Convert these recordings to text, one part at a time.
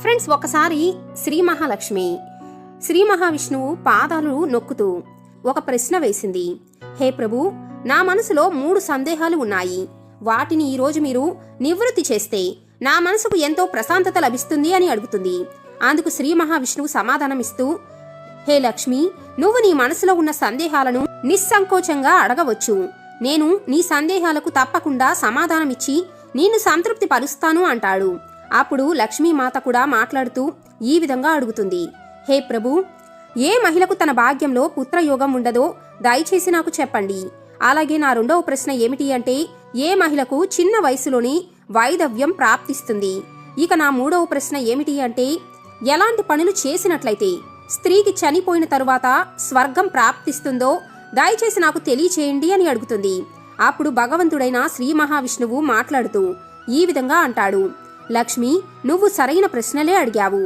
Friends ఒకసారి శ్రీ మహాలక్ష్మి శ్రీ మహావిష్ణువు పాదాలు నొక్కుతూ ఒక ప్రశ్న వేసింది. హే ప్రభు నా మనసులో మూడు సందేహాలు ఉన్నాయి. వాటిని ఈరోజు మీరు నివృత్తి చేస్తే నా మనసుకు ఎంతో ప్రశాంతత లభిస్తుంది అని అడుగుతుంది. అందుకు శ్రీ మహావిష్ణువు సమాధానమిస్తూ హే లక్ష్మి నువ్వు నీ మనసులో ఉన్న సందేహాలను నిస్సంకోచంగా అడగవచ్చు. నేను నీ సందేహాలకు తప్పకుండా సమాధానమిచ్చి నిన్ను సంతృప్తి పరుస్తాను అంటాడు. అప్పుడు లక్ష్మీమాత కూడా మాట్లాడుతూ ఈ విధంగా అడుగుతుంది. హే ప్రభు ఏ మహిళకు తన భాగ్యంలో పుత్రయోగం ఉండదో దయచేసి నాకు చెప్పండి. అలాగే నా రెండవ ప్రశ్న ఏమిటి అంటే ఏ మహిళకు చిన్న వయసులోని వైధవ్యం ప్రాప్తిస్తుంది? ఇక నా మూడవ ప్రశ్న ఏమిటి అంటే ఎలాంటి పనులు చేసినట్లయితే స్త్రీకి చనిపోయిన తరువాత స్వర్గం ప్రాప్తిస్తుందో దయచేసి నాకు తెలియచేయండి అని అడుగుతుంది. అప్పుడు భగవంతుడైన శ్రీ మహావిష్ణువు మాట్లాడుతూ ఈ విధంగా అంటాడు. లక్ష్మి నువ్వు సరైన ప్రశ్నలే అడిగావు.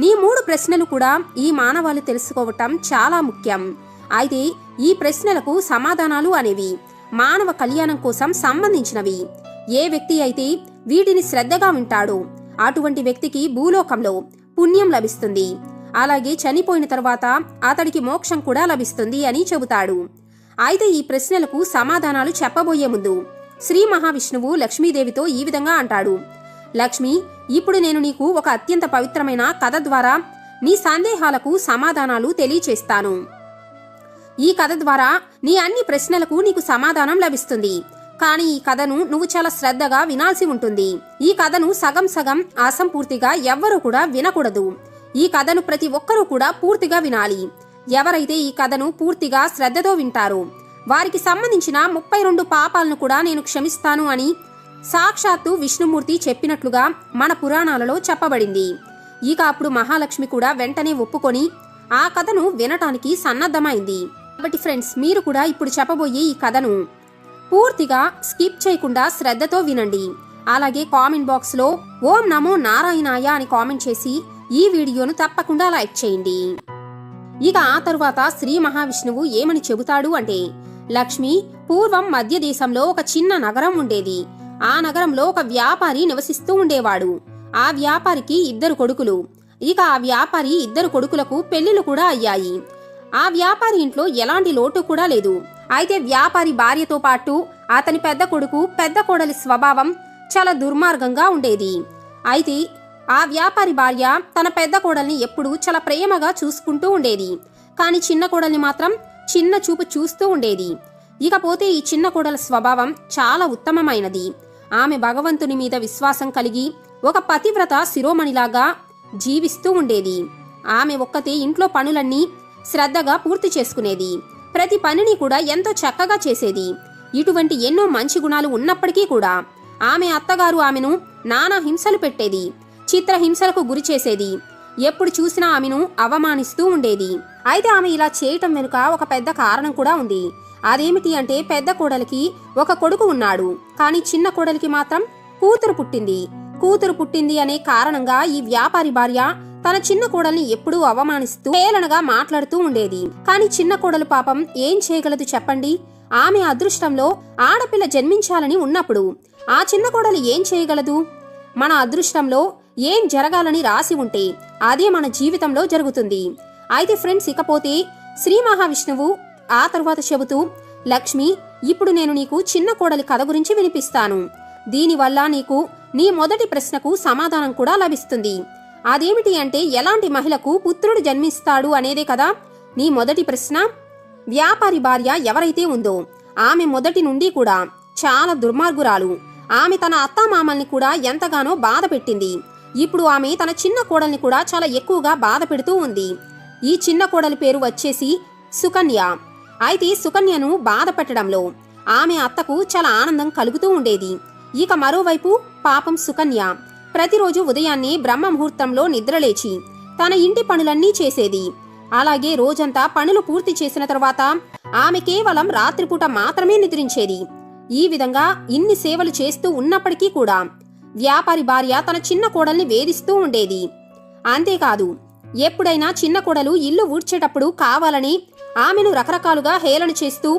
నీ మూడు ప్రశ్నలు కూడా ఈ మానవాళి తెలుసుకోవటం చాలా ముఖ్యం. అయితే ఈ ప్రశ్నలకు సమాధానాలు అనేవి మానవ కళ్యాణం కోసం సంబంధించినవి. ఏ వ్యక్తి అయితే వీటిని శ్రద్ధగా వింటాడో అటువంటి వ్యక్తికి భూలోకంలో పుణ్యం లభిస్తుంది. అలాగే చనిపోయిన తర్వాత అతడికి మోక్షం కూడా లభిస్తుంది అని చెబుతాడు. అయితే ఈ ప్రశ్నలకు సమాధానాలు చెప్పబోయే ముందు శ్రీ మహావిష్ణువు లక్ష్మీదేవితో ఈ విధంగా అంటాడు. లక్ష్మి ఇప్పుడు నేను నీకు ఒక అత్యంత పవిత్రమైన కథ ద్వారా నీ సందేహాలకు సమాధానాలు తెలియచేస్తాను. ఈ కథ ద్వారా నీ అన్ని ప్రశ్నలకు నీకు సమాధానం లభిస్తుంది. కానీ ఈ కథను నువ్వు చాలా శ్రద్ధగా వినాల్సి ఉంటుంది. ఈ కథను సగం సగం అసంపూర్తిగా ఎవ్వరూ కూడా వినకూడదు. ఈ కథను ప్రతి ఒక్కరూ కూడా పూర్తిగా వినాలి. ఎవరైతే ఈ కథను పూర్తిగా శ్రద్ధతో వింటారో వారికి సంబంధించిన ముప్పై రెండు పాపాలను కూడా నేను క్షమిస్తాను అని సాక్షాత్తు విష్ణుమూర్తి చెప్పినట్లుగా మన పురాణాలలో చెప్పబడింది. ఇక అప్పుడు మహాలక్ష్మి కూడా వెంటనే ఒప్పుకొని ఆ కథను వినటానికి సన్నద్ధమైంది. కాబట్టి ఫ్రెండ్స్ మీరు కూడా ఇప్పుడు చెప్పబోయే ఈ కథను పూర్తిగా స్కిప్ చేయకుండా శ్రద్ధతో వినండి. అలాగే కామెంట్ బాక్స్లో ఓం నమో నారాయణాయ అని కామెంట్ చేసి ఈ వీడియోను తప్పకుండా లైక్ చేయండి. ఇక ఆ తరువాత శ్రీ మహావిష్ణువు ఏమని చెబుతాడు అంటే లక్ష్మి పూర్వం మధ్య దేశంలో ఒక చిన్న నగరం ఉండేది. ఆ నగరంలో ఒక వ్యాపారి నివసిస్తూ ఉండేవాడు. ఆ వ్యాపారికి ఇద్దరు కొడుకులు. ఇక ఆ వ్యాపారి ఇద్దరు కొడుకులకు పెళ్ళిళ్ళు కూడా అయ్యాయి. ఆ వ్యాపారి ఇంట్లో ఎలాంటి లోటు కూడా లేదు. అయితే వ్యాపారి భార్యతో పాటు అతని పెద్ద కొడుకు పెద్ద కోడలి స్వభావం చాలా దుర్మార్గంగా ఉండేది. అయితే ఆ వ్యాపారి భార్య తన పెద్ద కోడల్ని ఎప్పుడూ చాలా ప్రేమగా చూసుకుంటూ ఉండేది. కానీ చిన్న కోడల్ని మాత్రం చిన్న చూపు చూస్తూ ఉండేది. ఇకపోతే ఈ చిన్న కోడల స్వభావం చాలా ఉత్తమమైనది. ఆమె భగవంతుని మీద విశ్వాసం కలిగి ఒక పతివ్రత శిరోమణిలాగా జీవిస్తూ ఉండేది. ఆమె ఒక్కతే ఇంట్లో పనులన్నీ శ్రద్ధగా పూర్తి చేసుకునేది. ప్రతి పనిని కూడా ఎంతో చక్కగా చేసేది. ఇటువంటి ఎన్నో మంచి గుణాలు ఉన్నప్పటికీ కూడా ఆమె అత్తగారు ఆమెను నానా హింసలు పెట్టేది. చిత్రహింసలకు గురి చేసేది. ఎప్పుడు చూసినా ఆమెను అవమానిస్తూ ఉండేది. అయితే ఆమె ఇలా చేయటం వెనుక ఒక పెద్ద కారణం కూడా ఉంది. అదేమిటి అంటే పెద్ద కోడలికి ఒక కొడుకు ఉన్నాడు. కానీ చిన్న కోడలికి మాత్రం కూతురు పుట్టింది. కూతురు పుట్టింది అనే కారణంగా ఈ వ్యాపారి భార్య తన చిన్న కోడల్ని ఎప్పుడూ అవమానిస్తూ హేళనగా మాట్లాడుతూ ఉండేది. కానీ చిన్న కోడలు పాపం ఏం చేయగలదు చెప్పండి? ఆమె అదృష్టంలో ఆడపిల్ల జన్మించాలని ఉన్నప్పుడు ఆ చిన్న కోడలు ఏం చేయగలదు? మన అదృష్టంలో ఏం జరగాలని రాసి ఉంటే అదే మన జీవితంలో జరుగుతుంది. అయితే ఫ్రెండ్స్ ఇకపోతే శ్రీ మహావిష్ణువు ఆ తరువాత చెబుతూ లక్ష్మి ఇప్పుడు నేను నీకు చిన్న కోడలి కథ గురించి వినిపిస్తాను. దీనివల్ల నీకు నీ మొదటి ప్రశ్నకు సమాధానం కూడా లభిస్తుంది. అదేమిటి అంటే ఎలాంటి మహిళకు పుత్రుడు జన్మిస్తాడు అనేదే కదా? నీ మొదటి ప్రశ్న వ్యాపారి భార్య ఎవరైతే ఉందో ఆమె మొదటి నుండి కూడా చాలా దుర్మార్గురాలు. ఆమె తన అత్తామామల్ని కూడా ఎంతగానో బాధ పెట్టింది. ఇప్పుడు ఆమె తన చిన్న కోడల్ని కూడా చాలా ఎక్కువగా బాధ పెడుతూ ఉంది. ఈ చిన్న కోడలి పేరు వచ్చేసి సుకన్య. అయితే సుకన్యను బాధ పెట్టడంలో ఆమె అత్తకు చాలా ఆనందం కలుగుతూ ఉండేది. ఇక మరోవైపు పాపం సుకన్య. ప్రతిరోజు ఉదయాన్నే బ్రహ్మ ముహూర్తంలో నిద్రలేచి తన ఇంటి పనులన్నీ చేసేది. అలాగే రోజంతా పనులు పూర్తి చేసిన తర్వాత ఆమె కేవలం రాత్రిపూట మాత్రమే నిద్రించేది. ఈ విధంగా ఇన్ని సేవలు చేస్తూ ఉన్నప్పటికీ కూడా వ్యాపారి భార్య తన చిన్న కోడల్ని వేధిస్తూ ఉండేది. అంతేకాదు ఎప్పుడైనా చిన్న కొడలు ఇల్లు ఊడ్చేటప్పుడు కావాలని ఆమెను రకరకాలుగా హేళన చేస్తూ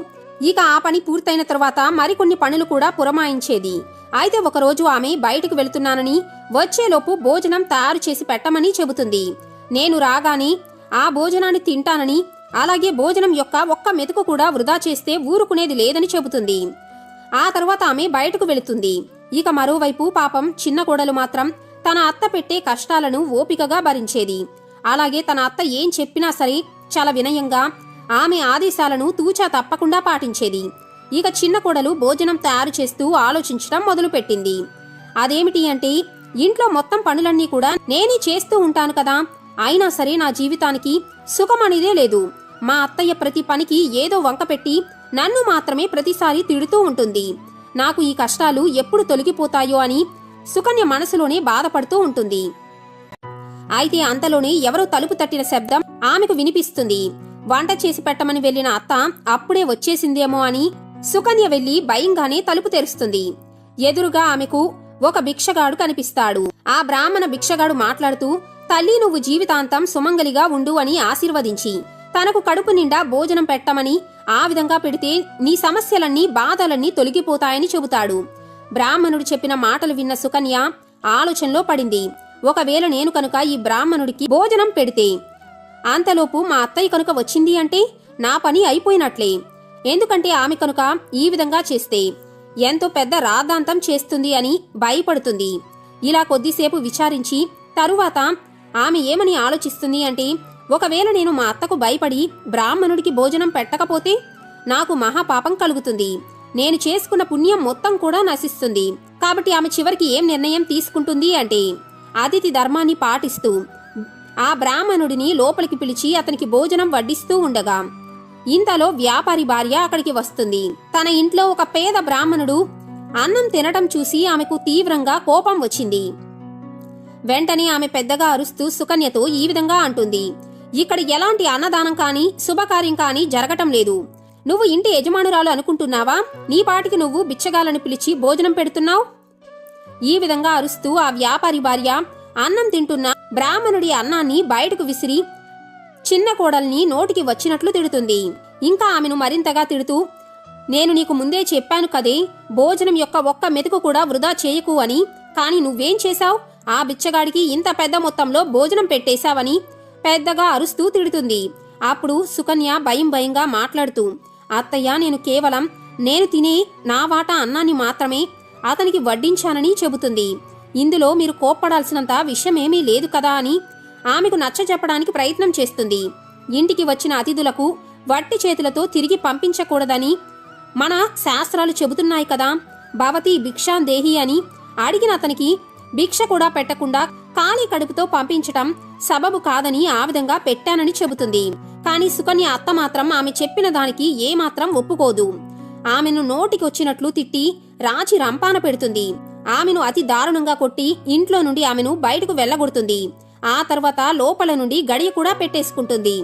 ఇక ఆ పని పూర్తయిన తర్వాత మరికొన్ని పనులు కూడా పురమాయించేది. అయితే ఒకరోజు ఆమె బయటకు వెళుతున్నానని వచ్చేలోపు భోజనం తయారు చేసి పెట్టమని చెబుతుంది. నేను రాగానే ఆ భోజనాన్ని తింటానని అలాగే భోజనం యొక్క ఒక్క మెతుకు కూడా వృధా చేస్తే ఊరుకునేది లేదని చెబుతుంది. ఆ తర్వాత ఆమె బయటకు వెళుతుంది. ఇక మరోవైపు పాపం చిన్న కోడలు మాత్రం తన అత్త పెట్టే కష్టాలను ఓపికగా భరించేది. అలాగే తన అత్త ఏం చెప్పినా సరే చాలా వినయంగా ఆమె ఆదేశాలను తూచా తప్పకుండా పాటించేది. ఇక చిన్న కోడలు భోజనం తయారు చేస్తూ ఆలోచించడం మొదలుపెట్టింది. అదేమిటి అంటే ఇంట్లో మొత్తం పనులన్నీ కూడా నేనే చేస్తూ ఉంటాను కదా అయినా సరే నా జీవితానికి సుఖం అనేదే లేదు. మా అత్తయ్య ప్రతి పనికి ఏదో వంక పెట్టి నన్ను మాత్రమే ప్రతిసారి తిడుతూ ఉంటుంది. నాకు ఈ కష్టాలు ఎప్పుడు తొలగిపోతాయో అని సుకన్య మనసులోనే బాధపడుతూ ఉంటుంది. అయితే అంతలోనే ఎవరో తలుపు తట్టిన శబ్దం ఆమెకు వినిపిస్తుంది. వంట చేసి పెట్టమని వెళ్ళిన అత్త అప్పుడే వచ్చేసిందేమో అని సుకన్య వెళ్ళి భయంగానే తలుపు తెరుస్తుంది. ఎదురుగా ఆమెకు ఒక భిక్షగాడు కనిపిస్తాడు. ఆ బ్రాహ్మణ భిక్షగాడు మాట్లాడుతూ తల్లి నువ్వు జీవితాంతం సుమంగలిగా ఉండు అని ఆశీర్వదించి తనకు కడుపు నిండా భోజనం పెట్టమని ఆ విధంగా పెడితే నీ సమస్యలన్నీ బాధలన్నీ తొలగిపోతాయని చెబుతాడు. బ్రాహ్మణుడు చెప్పిన మాటలు విన్న సుకన్య ఆలోచనలో పడింది. ఒకవేళ నేను కనుక ఈ బ్రాహ్మణుడికి భోజనం పెడితే అంతలోపు మా అత్తయ్య కనుక వచ్చింది అంటే నా పని అయిపోయినట్లే. ఎందుకంటే ఆమె కనుక ఈ విధంగా చేస్తే ఎంతో పెద్ద రాద్ధాంతం చేస్తుంది అని భయపడుతుంది. ఇలా కొద్దిసేపు విచారించి తరువాత ఆమె ఏమని ఆలోచిస్తుంది అంటే ఒకవేళ నేను మా అత్తకు భయపడి బ్రాహ్మణుడికి భోజనం పెట్టకపోతే నాకు మహాపాపం కలుగుతుంది. నేను చేసుకున్న పుణ్యం మొత్తం కూడా నశిస్తుంది. కాబట్టి ఆమె చివరికి ఏం నిర్ణయం తీసుకుంటుంది అంటే అతిథి ధర్మాన్ని పాటిస్తూ ఆ బ్రాహ్మణుడిని లోపలికి పిలిచి అతనికి భోజనం వడ్డిస్తూ ఉండగా ఇంతలో వ్యాపారి భార్య అక్కడికి వస్తుంది. తన ఇంట్లో ఒక పేద బ్రాహ్మణుడు అన్నం తినటం చూసి ఆమెకు తీవ్రంగా కోపం వచ్చింది. వెంటనే ఆమె పెద్దగా అరుస్తూ సుకన్యతో ఈ విధంగా అంటుంది ఇక్కడ ఎలాంటి అన్నదానం కానీ శుభకార్యం కానీ జరగటం లేదు. నువ్వు ఇంటి యజమానురాలు అనుకుంటున్నావా? నీ పాటికి నువ్వు బిచ్చగాలను పిలిచి భోజనం పెడుతున్నావు? ఈ విధంగా అరుస్తూ ఆ వ్యాపారి భార్య అన్నం తింటున్న బ్రాహ్మణుడి అన్నాన్ని బయటకు విసిరి చిన్న కోడల్ని నోటికి వచ్చినట్లు తిడుతుంది. ఇంకా ఆమెను మరింతగా తిడుతూ నేను నీకు ముందే చెప్పాను కదే భోజనం యొక్క ఒక్క మెతుకు కూడా వృధా చేయకు అని. కాని నువ్వేం చేశావు? ఆ బిచ్చగాడికి ఇంత పెద్ద మొత్తంలో భోజనం పెట్టేశావని. పెద్దగా అరుస్తూ తిడుతుంది. అప్పుడు సుకన్య భయం భయంగా మాట్లాడుతూ అత్తయ్య నేను కేవలం నేను తినే నా వాటా అన్నాన్ని మాత్రమే అతనికి వడ్డించానని చెబుతుంది. ఇందులో మీరు కోప్పడాల్సినంత విషయమేమీ లేదు కదా అని ఆమెకు నచ్చ చెప్పడానికి ప్రయత్నం చేస్తుంది. ఇంటికి వచ్చిన అతిథులకు వట్టి చేతులతో తిరిగి పంపించకూడదని మన శాస్త్రాలు చెబుతున్నాయి కదా. భవతి భిక్షాందేహి అని అడిగిన అతనికి భిక్ష కూడా పెట్టకుండా ఖాళీ కడుపుతో పంపించటం సబబు కాదని ఆ విధంగా పెట్టానని చెబుతుంది. కానీ సుకన్య అత్త మాత్రం ఆమె చెప్పిన దానికి ఏమాత్రం ఒప్పుకోదు. ఆమెను నోటికి వచ్చినట్లు తిట్టి రాచి రంపాన పెడుతుంది. ఆమెను అతి దారుణంగా కొట్టి ఇంట్లో నుండి ఆమెను బయటకు వెళ్ళగొడుతుంది. ఆ తర్వాత లోపల నుండి గడియ కూడా పెట్టేసుకుంటుంది.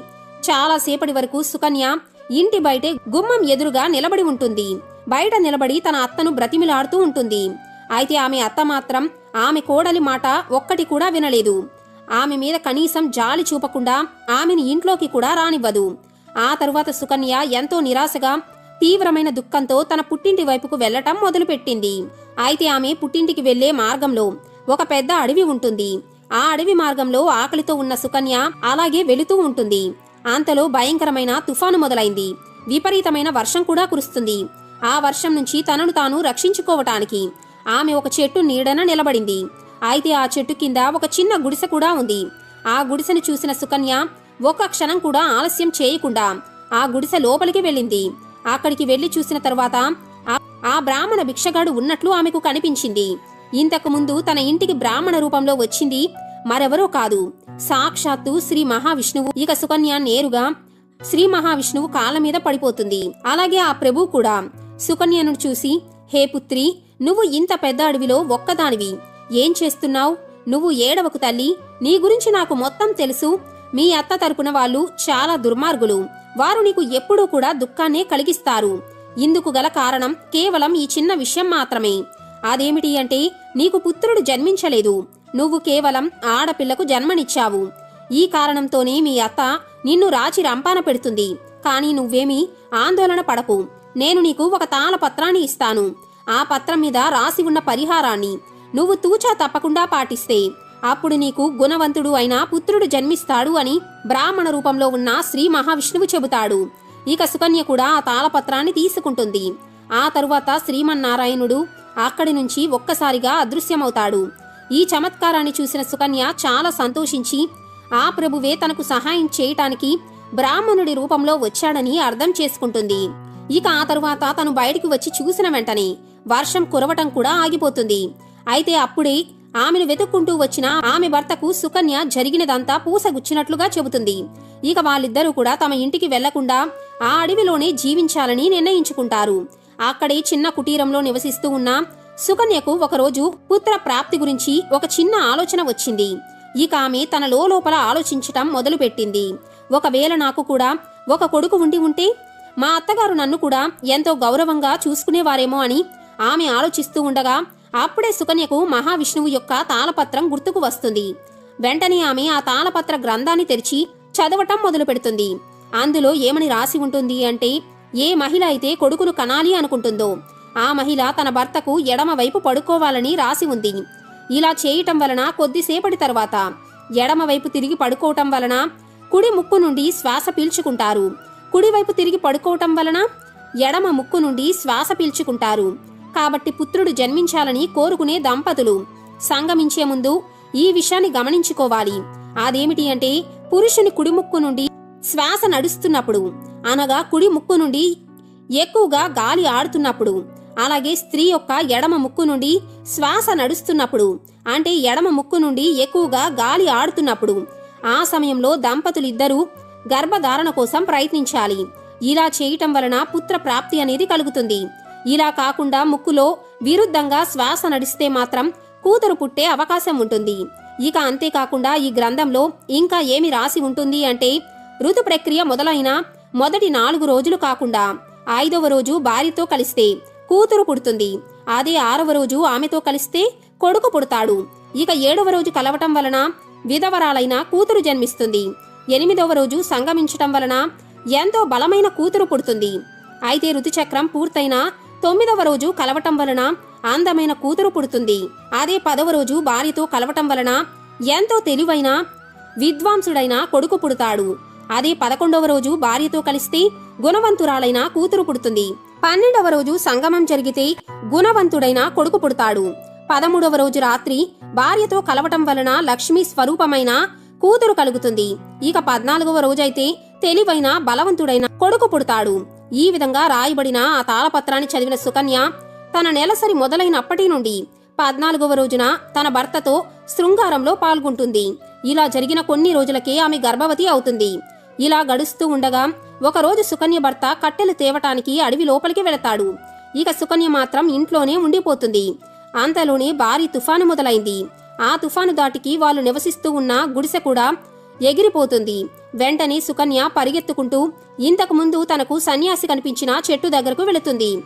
చాలా సేపటి వరకు సుకన్య ఇంటి బయటే గుమ్మం ఎదురుగా నిలబడి ఉంటుంది. బయట నిలబడి తన అత్తను బ్రతిమిలాడుతూ ఉంటుంది. అయితే ఆమె అత్త మాత్రం ఆమె కోడలి మాట ఒక్కటి కూడా వినలేదు. ఆమె మీద కనీసం జాలి చూపకుండా ఆమెను ఇంట్లోకి కూడా రానివ్వదు. ఆ తరువాత సుకన్య ఎంతో నిరాశగా తీవ్రమైన దుఃఖంతో తన పుట్టింటి వైపుకు వెళ్ళటం మొదలుపెట్టింది. అయితే ఆమె పుట్టింటికి వెళ్ళే మార్గంలో ఒక పెద్ద అడవి ఉంటుంది. ఆ అడవి మార్గంలో ఆకలితో ఉన్న సుకన్య అలాగే వెళుతూ ఉంటుంది. అంతలో భయంకరమైన తుఫాను మొదలైంది. విపరీతమైన వర్షం కూడా కురుస్తుంది. ఆ వర్షం నుంచి తనను తాను రక్షించుకోవటానికి ఆమె ఒక చెట్టు నీడన నిలబడింది. అయితే ఆ చెట్టు కింద ఒక చిన్న గుడిసె కూడా ఉంది. ఆ గుడిసెను చూసిన సుకన్య ఒక్క క్షణం కూడా ఆలస్యం చేయకుండా ఆ గుడిసె లోపలికి వెళ్ళింది. అక్కడికి వెళ్ళి చూసిన తరువాత ఆ- ఆ బ్రాహ్మణ భిక్షగాడు ఉన్నట్లు ఆమెకు కనిపించింది. ఇంతకు ముందు తన ఇంటికి బ్రాహ్మణ రూపంలో వచ్చింది మరెవరో కాదు. సాక్షాత్తు శ్రీ మహావిష్ణువు. ఇక సుకన్య నేరుగా శ్రీ మహావిష్ణువు కాళ్ళ మీద పడిపోతుంది. అలాగే ఆ ప్రభు కూడా. సుకన్యను చూసి హే పుత్రి నువ్వు ఇంత పెద్ద అడవిలో ఒక్కదానివి. ఏం చేస్తున్నావు? నువ్వు ఏడవకు తల్లి. నీ గురించి నాకు మొత్తం తెలుసు. మీ అత్త తరపున వాళ్ళు చాలా దుర్మార్గులు. వారు నీకు ఎప్పుడూ కూడా దుఃఖాన్నే కలిగిస్తారు. ఇందుకు గల కారణం కేవలం ఈ చిన్న విషయం మాత్రమే. అదేమిటి అంటే నీకు పుత్రుడు జన్మించలేదు. నువ్వు కేవలం ఆడపిల్లకు జన్మనిచ్చావు. ఈ కారణంతోనే మీ అత్త నిన్ను రాచి రంపాన పెడుతుంది. కానీ నువ్వేమీ ఆందోళన పడకు. నేను నీకు ఒక తాళపత్రాన్ని ఇస్తాను. ఆ పత్రం మీద రాసి ఉన్న పరిహారాన్ని నువ్వు తూచా తప్పకుండా పాటిస్తే అప్పుడు నీకు గుణవంతుడు అయిన పుత్రుడు జన్మిస్తాడు అని బ్రాహ్మణ రూపంలో ఉన్న శ్రీ మహావిష్ణువు చెబుతాడు. ఇక సుకన్య కూడా ఆ తాళపత్రాన్ని తీసుకుంటుంది. ఆ తరువాత శ్రీమన్నారాయణుడు అక్కడి నుంచి ఒక్కసారిగా అదృశ్యమవుతాడు. ఈ చమత్కారాన్ని చూసిన సుకన్య చాలా సంతోషించి ఆ ప్రభువే తనకు సహాయం చేయటానికి బ్రాహ్మణుడి రూపంలో వచ్చాడని అర్థం చేసుకుంటుంది. ఇక ఆ తరువాత తను బయటికి వచ్చి చూసిన వెంటనే వర్షం కురవటం కూడా ఆగిపోతుంది. అయితే అప్పుడే ఆమెను వెతుక్కుంటూ వచ్చిన ఆమె భర్తకు సుకన్య జరిగినదంతా పూసగుచ్చినట్లుగా చెబుతుంది. ఇక వాళ్ళిద్దరూ కూడా తమ ఇంటికి వెళ్ళకుండా ఆ అడవిలోనే జీవించాలని నిర్ణయించుకుంటారు. అక్కడే చిన్న కుటీరంలో నివసిస్తూ ఉన్న సుకన్యకు ఒకరోజు పుత్ర ప్రాప్తి గురించి ఒక చిన్న ఆలోచన వచ్చింది. ఇక ఆమె తన లోపల ఆలోచించటం మొదలుపెట్టింది. ఒకవేళ నాకు కూడా ఒక కొడుకు ఉండి ఉంటే మా అత్తగారు నన్ను కూడా ఎంతో గౌరవంగా చూసుకునేవారేమో అని ఆమె ఆలోచిస్తూ ఉండగా అప్పుడే సుకన్యకు మహావిష్ణువు యొక్క తాళపత్రం గుర్తుకు వస్తుంది. వెంటనే ఆమె ఆ తాళపత్ర గ్రంథాన్ని తెరిచి చదవటం మొదలు పెడుతుంది అందులో ఏమని రాసి ఉంటుంది అంటే ఏ మహిళ అయితే కొడుకును కనాలి అనుకుంటుందో ఆ మహిళ తన భర్తకు ఎడమవైపు పడుకోవాలని రాసి ఉంది. ఇలా చేయటం వలన కొద్దిసేపటి తర్వాత ఎడమవైపు తిరిగి పడుకోవటం వలన కుడి ముక్కు నుండి శ్వాస పీల్చుకుంటారు. కుడివైపు తిరిగి పడుకోవటం వలన ఎడమ ముక్కు నుండి శ్వాస పీల్చుకుంటారు. కాబట్టి పుత్రుడు జన్మించాలని కోరుకునే దంపతులు. సంగమించే ముందు ఈ విషయాన్ని గమనించుకోవాలి. అదేమిటి అంటే పురుషుని కుడి ముక్కు నుండి శ్వాస నడుస్తున్నప్పుడు అనగా కుడి ముక్కు నుండి ఎక్కువగా గాలి ఆడుతున్నప్పుడు అలాగే స్త్రీ యొక్క ఎడమ ముక్కు నుండి శ్వాస నడుస్తున్నప్పుడు అంటే ఎడమ ముక్కు నుండి ఎక్కువగా గాలి ఆడుతున్నప్పుడు ఆ సమయంలో దంపతులిద్దరూ గర్భధారణ కోసం ప్రయత్నించాలి. ఇలా చేయటం వలన పుత్ర ప్రాప్తి అనేది కలుగుతుంది. ఇలా కాకుండా ముక్కులో విరుద్ధంగా శ్వాస నడిస్తే మాత్రం కూతురు పుట్టే అవకాశం ఉంటుంది. ఇక అంతేకాకుండా ఈ గ్రంథంలో ఇంకా ఏమి రాసి ఉంటుంది అంటే ఋతు ప్రక్రియ మొదలైన మొదటి నాలుగు రోజులు కాకుండా ఐదవ రోజు భార్యతో కలిస్తే కూతురు పుడుతుంది. అదే ఆరవ రోజు ఆమెతో కలిస్తే కొడుకు పుడతాడు. ఇక ఏడవ రోజు కలవటం వలన విధవరాలైన కూతురు జన్మిస్తుంది. ఎనిమిదవ రోజు సంగమించటం వలన ఎంతో బలమైన కూతురు పుడుతుంది. అయితే ఋతుచక్రం పూర్తయిన తొమ్మిదవ రోజు కలవటం వలన అందమైన కూతురు పుడుతుంది. అదే పదవ రోజు భార్యతో కలవటం వలన ఎంతో తెలివైన విద్వాంసుడైన కొడుకు పుడతాడు. అదే పదకొండవ రోజు భార్యతో కలిస్తే గుణవంతురాలైన కూతురు పుడుతుంది. పన్నెండవ రోజు సంగమం జరిగితే గుణవంతుడైన కొడుకు పుడతాడు. పదమూడవ రోజు రాత్రి భార్యతో కలవటం వలన లక్ష్మీ స్వరూపమైన కూతురు కలుగుతుంది. ఇక పద్నాలుగవ రోజైతే తెలివైన బలవంతుడైన కొడుకు పుడతాడు. ఈ విధంగా రాయబడిన ఆ తాళపత్రాన్ని చదివిన సుకన్య తన నెలసరి మొదలైనప్పటి నుండి పద్నాలుగవ రోజున తన భర్తతో శృంగారంలో పాల్గొంటుంది. ఇలా జరిగిన కొన్ని రోజులకే ఆమె గర్భవతి అవుతుంది. ఇలా గడుస్తూ ఉండగా ఒకరోజు సుకన్య భర్త కట్టెలు తేవటానికి అడవి లోపలికి వెళతాడు. ఇక సుకన్య మాత్రం ఇంట్లోనే ఉండిపోతుంది. అంతలోనే భారీ తుఫాను మొదలైంది. ఆ తుఫాను దాటికి వాళ్ళు నివసిస్తూ ఉన్న గుడిసె కూడా ఎగిరిపోతుంది. వెంటనే సుకన్య పరిగెత్తుకుంటూ ఇంతకు ముందు తనకు సన్యాసి కనిపించిన చెట్టు దగ్గరకు వెళుతుంది.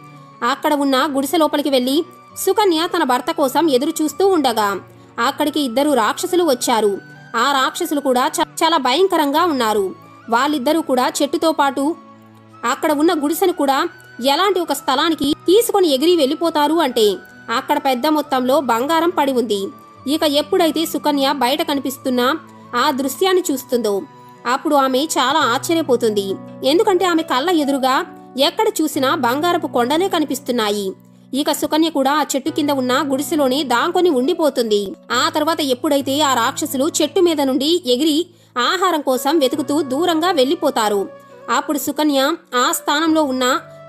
అక్కడ ఉన్న గుడిసె లోపలికి వెళ్ళి సుకన్య తన భర్త కోసం ఎదురు చూస్తూ ఉండగా అక్కడికి ఇద్దరు రాక్షసులు వచ్చారు. ఆ రాక్షసులు కూడా చ- చాలా భయంకరంగా ఉన్నారు. వాళ్ళిద్దరూ కూడా చెట్టుతో పాటు అక్కడ ఉన్న గుడిసెను కూడా ఎలాంటి ఒక స్థలానికి తీసుకొని ఎగిరి వెళ్ళిపోతారు అంటే అక్కడ పెద్ద మొత్తంలో బంగారం పడి ఉంది. ఇక ఎప్పుడైతే సుకన్య బయట కనిపిస్తున్న ఆ దృశ్యాన్ని చూస్తుందో. అప్పుడు ఆమె చాలా ఆశ్చర్యపోతుంది. ఎందుకంటే ఆమె కళ్ళ ఎదురుగా ఎక్కడ చూసినా బంగారపు కొండలే కనిపిస్తున్నాయి. ఇక సుకన్య కూడా ఆ చెట్టు కింద ఉన్న గుడిసెలోనే దాంకొని ఉండిపోతుంది. ఆ తర్వాత ఎప్పుడైతే ఆ రాక్షసులు చెట్టు మీద నుండి ఎగిరి ఆహారం కోసం వెతుకుతూ దూరంగా వెళ్ళిపోతారు అప్పుడు సుకన్య ఆ స్థానంలో ఉన్న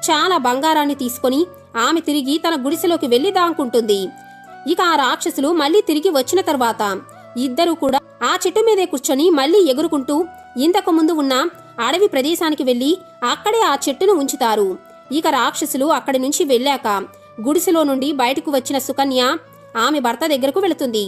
చాలా బంగారాన్ని తీసుకొని ఆమె తిరిగి తన గుడిసెలోకి వెళ్ళి దాంకుంటుంది. ఇక ఆ రాక్షసులు మళ్ళీ తిరిగి వచ్చిన తర్వాత ఇద్దరూ కూడా ఆ చెట్టు మీదే కూర్చొని మళ్ళీ ఎగురుకుంటూ ఇంతకు ముందు ఉన్న అడవి ప్రదేశానికి వెళ్ళి అక్కడే ఆ చెట్టును ఉంచుతారు. ఇక రాక్షసులు అక్కడి నుంచి వెళ్ళాక గుడిసెలో నుండి బయటకు వచ్చిన సుకన్య ఆమె భర్త దగ్గరకు వెళుతుంది.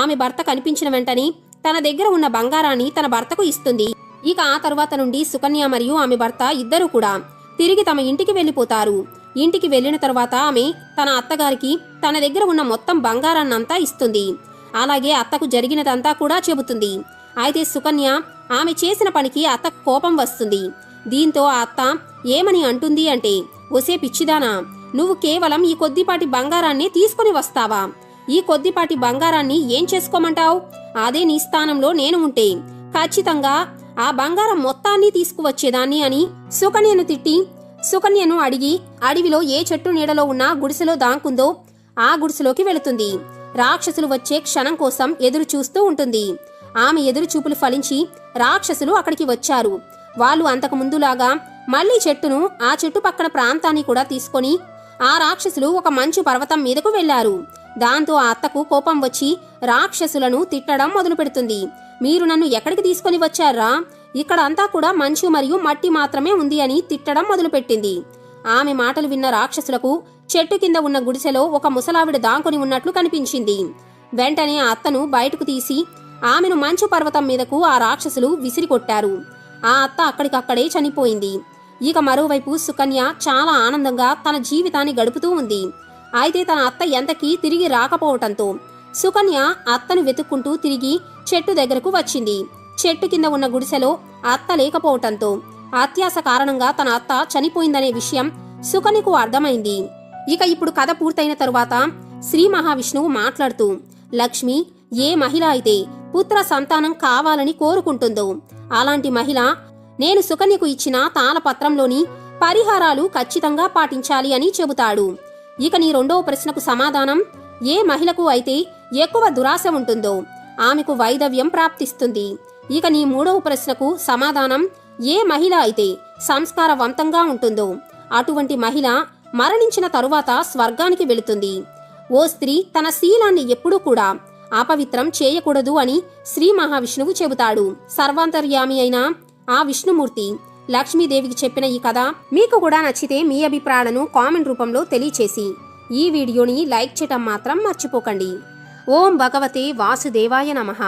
ఆమె భర్త కనిపించిన వెంటనే తన దగ్గర ఉన్న బంగారాన్ని తన భర్తకు ఇస్తుంది. ఇక ఆ తర్వాత నుండి సుకన్య మరియు ఆమె భర్త ఇద్దరూ కూడా తిరిగి తమ ఇంటికి వెళ్ళిపోతారు. ఇంటికి వెళ్ళిన తర్వాత ఆమె తన అత్తగారికి తన దగ్గర ఉన్న మొత్తం బంగారాన్నంతా ఇస్తుంది. అలాగే అత్తకు జరిగినదంతా కూడా చెబుతుంది. అయితే సుకన్య ఆమె చేసిన పనికి అత్త కోపం వస్తుంది. దీంతో ఆ అత్త ఏమని అంటుంది అంటే ఒసే పిచ్చిదానా నువ్వు కేవలం ఈ కొద్దిపాటి బంగారాన్ని తీసుకుని వస్తావా? ఈ కొద్దిపాటి బంగారాన్ని ఏం చేసుకోమంటావు? అదే నీ స్థానంలో నేను ఉంటే ఖచ్చితంగా ఆ బంగారం మొత్తాన్ని తీసుకువచ్చేదాన్ని అని సుకన్యను తిట్టి సుకన్యను అడిగి అడవిలో ఏ చెట్టు నీడలో ఉన్న గుడిసెలో దాంకుందో ఆ గుడిసెలోకి వెళుతుంది. రాక్షసులు వచ్చే క్షణం కోసం ఎదురు చూస్తూ ఉంటుంది. ఆమె ఎదురు చూపులు ఫలించి రాక్షసులు అక్కడికి వచ్చారు. వాళ్ళు అంతకు ముందులాగా మళ్ళీ చెట్టును ఆ చుట్టుపక్కల ప్రాంతాన్ని కూడా తీసుకొని ఆ రాక్షసులు ఒక మంచు పర్వతం మీదకు వెళ్ళారు దాంతో ఆ అత్తకు కోపం వచ్చి రాక్షసులను తిట్టడం మొదలు పెడుతుంది. మీరు నన్ను ఎక్కడికి తీసుకొని వచ్చారా? ఇక్కడ అంతా కూడా మంచు మరియు మట్టి మాత్రమే ఉంది అని తిట్టడం మొదలుపెట్టింది. ఆమె మాటలు విన్న రాక్షసులకు చెట్టు కింద ఉన్న గుడిసెలో ఒక ముసలావిడ దాంకొని ఉన్నట్లు కనిపించింది. వెంటనే ఆ అత్తను బయటకు తీసి ఆమెను మంచు పర్వతం మీదకు ఆ రాక్షసులు విసిరికొట్టారు ఆ అత్త అక్కడికక్కడే చనిపోయింది. ఇక మరోవైపు సుకన్య చాలా ఆనందంగా తన జీవితాన్ని గడుపుతూ ఉంది. అయితే తన అత్త ఎంతకీ తిరిగి రాకపోవటంతో సుకన్య అత్తను వెతుక్కుంటూ తిరిగి చెట్టు దగ్గరకు వచ్చింది. చెట్టు కింద ఉన్న గుడిసెలో అత్త లేకపోవటంతో అత్యాస కారణంగా తన అత్త చనిపోయిందనే విషయం సుకన్యకు అర్థమైంది. ఇక ఇప్పుడు కథ పూర్తయిన తరువాత శ్రీ మహావిష్ణువు మాట్లాడుతూ లక్ష్మి ఏ మహిళ అయితే పుత్ర సంతానం కావాలని కోరుకుంటుందో అలాంటి మహిళ నేను సుకన్యకు ఇచ్చిన తాళపత్రంలోని పరిహారాలు ఖచ్చితంగా పాటించాలి అని చెబుతాడు. ఇక నీ రెండవ ప్రశ్నకు సమాధానం ఏ మహిళకు అయితే ఎక్కువ దురాశ ఉంటుందో ఆమెకు వైదవ్యం ప్రాప్తిస్తుంది. ఇక నీ మూడవ ప్రశ్నకు సమాధానం ఏ మహిళ అయితే సంస్కారవంతంగా ఉంటుందో అటువంటి మహిళ మరణించిన తరువాత స్వర్గానికి వెళుతుంది. ఓ స్త్రీ తన శీలాన్ని ఎప్పుడూ కూడా అపవిత్రం చేయకూడదు అని శ్రీ మహావిష్ణువు చెబుతాడు. సర్వాంతర్యామి అయిన ఆ విష్ణుమూర్తి లక్ష్మీదేవికి చెప్పిన ఈ కథ మీకు కూడా నచ్చితే మీ అభిప్రాయాలను కామెంట్ రూపంలో తెలియచేసి ఈ వీడియోని లైక్ చేయటం మాత్రం మర్చిపోకండి. ఓం భగవతే వాసుదేవాయ నమః.